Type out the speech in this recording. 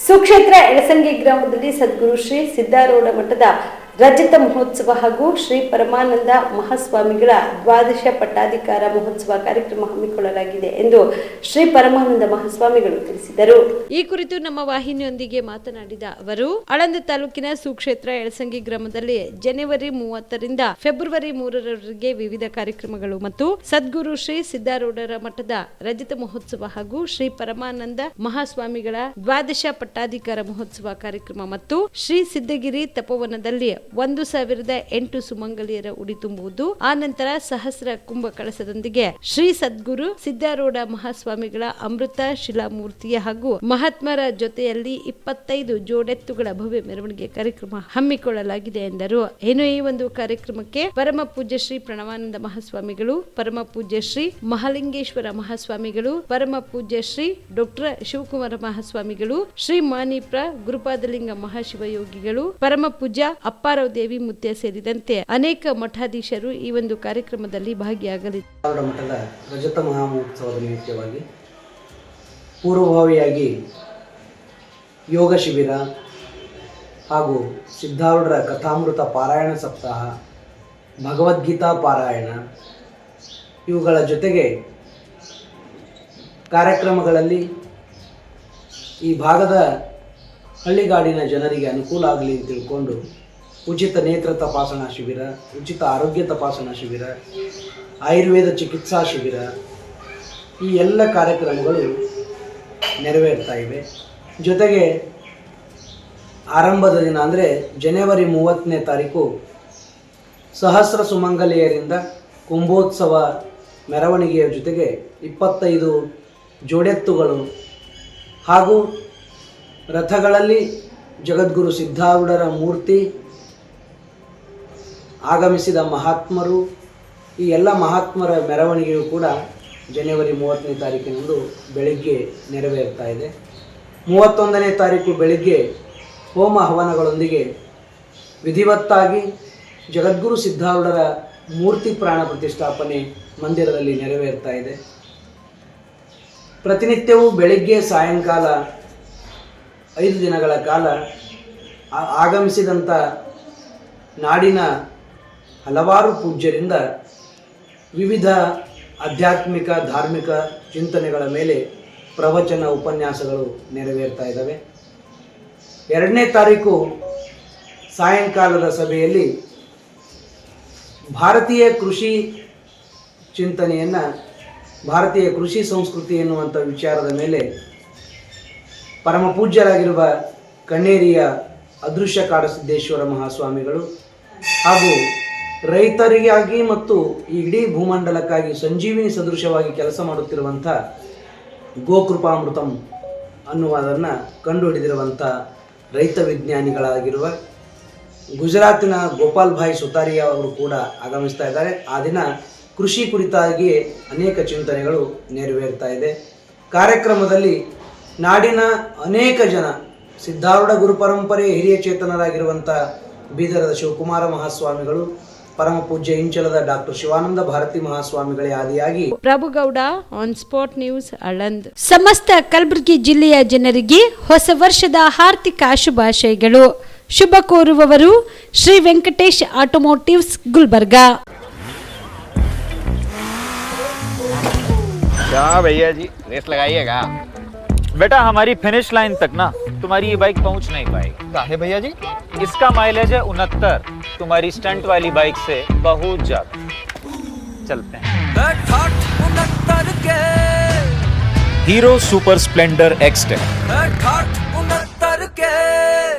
ಸುಕ್ಷೇತ್ರ ಎಳಸಂಗಿ ಗ್ರಾಮದಲ್ಲಿ ಸದ್ಗುರು ಶ್ರೀ ಸಿದ್ದಾರೂಢ ಮಠದ ರಜತ ಮಹೋತ್ಸವ ಹಾಗೂ ಶ್ರೀ ಪರಮಾನಂದ ಮಹಾಸ್ವಾಮಿಗಳ ದ್ವಾದಶ ಪಟ್ಟಾಧಿಕಾರ ಮಹೋತ್ಸವ ಕಾರ್ಯಕ್ರಮ ಹಮ್ಮಿಕೊಳ್ಳಲಾಗಿದೆ ಎಂದು ಶ್ರೀ ಪರಮಾನಂದ ಮಹಾಸ್ವಾಮಿಗಳು ತಿಳಿಸಿದರು. ಈ ಕುರಿತು ನಮ್ಮ ವಾಹಿನಿಯೊಂದಿಗೆ ಮಾತನಾಡಿದ ಅವರು ಆಳಂದ ತಾಲೂಕಿನ ಸುಕ್ಷೇತ್ರ ಎಳಸಂಗಿ ಗ್ರಾಮದಲ್ಲಿ ಜನವರಿ ಮೂವತ್ತರಿಂದ ಫೆಬ್ರವರಿ ಮೂರರವರೆಗೆ ವಿವಿಧ ಕಾರ್ಯಕ್ರಮಗಳು ಮತ್ತು ಸದ್ಗುರು ಶ್ರೀ ಸಿದ್ದಾರೂಢರ ಮಠದ ರಜತ ಮಹೋತ್ಸವ ಹಾಗೂ ಶ್ರೀ ಪರಮಾನಂದ ಮಹಾಸ್ವಾಮಿಗಳ ದ್ವಾದಶ ಪಟ್ಟಾಧಿಕಾರ ಮಹೋತ್ಸವ ಕಾರ್ಯಕ್ರಮ ಮತ್ತು ಶ್ರೀ ಸಿದ್ದಗಿರಿ ತಪೋವನದಲ್ಲಿ ಒಂದು ಸಾವಿರದ ಎಂಟು ಸುಮಂಗಲಿಯರ ಉಡಿ ತುಂಬುವುದು. ಆ ನಂತರ ಸಹಸ್ರ ಕುಂಭ ಕಳಸದೊಂದಿಗೆ ಶ್ರೀ ಸದ್ಗುರು ಸಿದ್ದಾರೂಢ ಮಹಾಸ್ವಾಮಿಗಳ ಅಮೃತ ಶಿಲಾಮೂರ್ತಿಯ ಹಾಗೂ ಮಹಾತ್ಮರ ಜೊತೆಯಲ್ಲಿ ಇಪ್ಪತ್ತೈದು ಜೋಡೆತ್ತುಗಳ ಭವ್ಯ ಮೆರವಣಿಗೆ ಕಾರ್ಯಕ್ರಮ ಹಮ್ಮಿಕೊಳ್ಳಲಾಗಿದೆ ಎಂದರು. ಏನು ಈ ಒಂದು ಕಾರ್ಯಕ್ರಮಕ್ಕೆ ಪರಮ ಪೂಜ್ಯ ಶ್ರೀ ಪ್ರಣವಾನಂದ ಮಹಾಸ್ವಾಮಿಗಳು, ಪರಮ ಪೂಜ್ಯ ಶ್ರೀ ಮಹಾಲಿಂಗೇಶ್ವರ ಮಹಾಸ್ವಾಮಿಗಳು, ಪರಮ ಪೂಜ್ಯ ಶ್ರೀ ಡಾಕ್ಟರ್ ಶಿವಕುಮಾರ ಮಹಾಸ್ವಾಮಿಗಳು, ಶ್ರೀ ಮಾನಿಪ್ರ ಗುರುಪಾದಲಿಂಗ ಮಹಾಶಿವಯೋಗಿಗಳು, ಪರಮ ಪೂಜ್ಯ ಅಪ್ಪಾರಾವ್ ದೇವಿ ಮುತ್ಯ ಸೇರಿದಂತೆ ಅನೇಕ ಮಠಾಧೀಶರು ಈ ಒಂದು ಕಾರ್ಯಕ್ರಮದಲ್ಲಿ ಭಾಗಿಯಾಗಲಿದ್ದಾರೆ ಮಠದ ರಜತ ಮಹಾಮಹೋತ್ಸವದ ನಿಮಿತ್ತವಾಗಿ ಪೂರ್ವಭಾವಿಯಾಗಿ ಯೋಗ ಶಿಬಿರ ಹಾಗೂ ಸಿದ್ಧಾರೂಢರ ಕಥಾಮೃತ ಪಾರಾಯಣ ಸಪ್ತಾಹ, ಭಗವದ್ಗೀತಾ ಪಾರಾಯಣ ಇವುಗಳ ಜೊತೆಗೆ ಕಾರ್ಯಕ್ರಮಗಳಲ್ಲಿ ಈ ಭಾಗದ ಹಳ್ಳಿಗಾಡಿನ ಜನರಿಗೆ ಅನುಕೂಲ ಆಗಲಿ ಅಂತ ತಿಳ್ಕೊಂಡು ಉಚಿತ ನೇತ್ರ ತಪಾಸಣಾ ಶಿಬಿರ, ಉಚಿತ ಆರೋಗ್ಯ ತಪಾಸಣಾ ಶಿಬಿರ, ಆಯುರ್ವೇದ ಚಿಕಿತ್ಸಾ ಶಿಬಿರ, ಈ ಎಲ್ಲ ಕಾರ್ಯಕ್ರಮಗಳು ನೆರವೇರ್ತಾ ಇವೆ. ಜೊತೆಗೆ ಆರಂಭದ ದಿನ ಅಂದರೆ ಜನವರಿ ಮೂವತ್ತನೇ ತಾರೀಕು ಸಹಸ್ರ ಸುಮಂಗಲಿಯರಿಂದ ಕುಂಭೋತ್ಸವ ಮೆರವಣಿಗೆಯ ಜೊತೆಗೆ ಇಪ್ಪತ್ತೈದು ಜೋಡೆತ್ತುಗಳು ಹಾಗೂ ರಥಗಳಲ್ಲಿ ಜಗದ್ಗುರು ಸಿದ್ಧಾರೂಢರ ಮೂರ್ತಿ ಆಗಮಿಸಿದ ಮಹಾತ್ಮರು, ಈ ಎಲ್ಲ ಮಹಾತ್ಮರ ಮೆರವಣಿಗೆಯು ಕೂಡ ಜನವರಿ ಮೂವತ್ತನೇ ತಾರೀಕಿನಂದು ಬೆಳಿಗ್ಗೆ ನೆರವೇರ್ತಾ ಇದೆ. ಮೂವತ್ತೊಂದನೇ ತಾರೀಕು ಬೆಳಗ್ಗೆ ಹೋಮ ಹವನಗಳೊಂದಿಗೆ ವಿಧಿವತ್ತಾಗಿ ಜಗದ್ಗುರು ಸಿದ್ಧಾರೂಢರ ಮೂರ್ತಿ ಪ್ರಾಣ ಪ್ರತಿಷ್ಠಾಪನೆ ಮಂದಿರದಲ್ಲಿ ನೆರವೇರ್ತಾ ಇದೆ. ಪ್ರತಿನಿತ್ಯವೂ ಬೆಳಿಗ್ಗೆ ಸಾಯಂಕಾಲ ಐದು ದಿನಗಳ ಕಾಲ ಆಗಮಿಸಿದಂಥ ನಾಡಿನ ಹಲವಾರು ಪೂಜ್ಯರಿಂದ ವಿವಿಧ ಆಧ್ಯಾತ್ಮಿಕ, ಧಾರ್ಮಿಕ ಚಿಂತನೆಗಳ ಮೇಲೆ ಪ್ರವಚನ ಉಪನ್ಯಾಸಗಳು ನೆರವೇರ್ತಾ ಇದ್ದಾವೆ. ಎರಡನೇ ತಾರೀಕು ಸಾಯಂಕಾಲದ ಸಭೆಯಲ್ಲಿ ಭಾರತೀಯ ಕೃಷಿ ಚಿಂತನೆಯನ್ನು, ಭಾರತೀಯ ಕೃಷಿ ಸಂಸ್ಕೃತಿ ಎನ್ನುವಂಥ ವಿಚಾರದ ಮೇಲೆ ಪರಮ ಪೂಜ್ಯರಾಗಿರುವ ಕಣ್ಣೇರಿಯ ಅದೃಶ್ಯ ಕಾಡಸಿದ್ದೇಶ್ವರ ಮಹಾಸ್ವಾಮಿಗಳು ಹಾಗೂ ರೈತರಿಗಾಗಿ ಮತ್ತು ಇಡೀ ಭೂಮಂಡಲಕ್ಕಾಗಿ ಸಂಜೀವಿನಿ ಸದೃಶವಾಗಿ ಕೆಲಸ ಮಾಡುತ್ತಿರುವಂಥ ಗೋಕೃಪಾಮೃತಂ ಅನ್ನುವುದನ್ನು ಕಂಡುಹಿಡಿದಿರುವಂಥ ರೈತ ವಿಜ್ಞಾನಿಗಳಾಗಿರುವ ಗುಜರಾತಿನ ಗೋಪಾಲ್ ಭಾಯ್ ಸುತಾರಿಯಾ ಅವರು ಕೂಡ ಆಗಮಿಸ್ತಾ ಇದ್ದಾರೆ. ಆ ದಿನ ಕೃಷಿ ಕುರಿತಾಗಿ ಅನೇಕ ಚಿಂತನೆಗಳು ನೆರವೇರ್ತಾ ಇದೆ. ಕಾರ್ಯಕ್ರಮದಲ್ಲಿ ನಾಡಿನ ಅನೇಕ ಜನ ಸಿದ್ಧಾರೂಢ ಗುರು ಪರಂಪರೆ ಹಿರಿಯ ಚೇತನರಾಗಿರುವಂಥ ಬೀದರದ ಶಿವಕುಮಾರ ಮಹಾಸ್ವಾಮಿಗಳು ಪರಮ ಪೂಜ್ಯ ಇಂಚಲದ ಡಾಕ್ಟರ್ ಶಿವಾನಂದ ಭಾರತಿ ಮಹಾಸ್ವಾಮಿಗಳೇ ಆದಿಯಾಗಿ Prabhugouda on spot news Aland ಸಮಸ್ತ ಕಲಬುರಗಿ ಜಿಲ್ಲೆಯ ಜನರಿಗೆ ಹೊಸ ವರ್ಷದ ಹಾರ್ದಿಕ ಶುಭಾಶಯಗಳು ಶುಭ ಕೋರುವವರು ಶ್ರೀ ವೆಂಕಟೇಶ್ ಆಟೋಮೋಟಿವ್ಸ್ ಗುಲ್ಬರ್ಗಾ क्या भैया जी रेस लगाइएगा बेटा हमारी फिनिश लाइन तक ना तुम्हारी ये बाइक पहुँच नहीं पाएगी। काहे भैया जी? इसका माइलेज है उनहत्तर। तुम्हारी स्टंट वाली बाइक से बहुत ज़्यादा। चलते हैं। हीरो सुपर स्प्लेंडर एक्सटेक ठाठ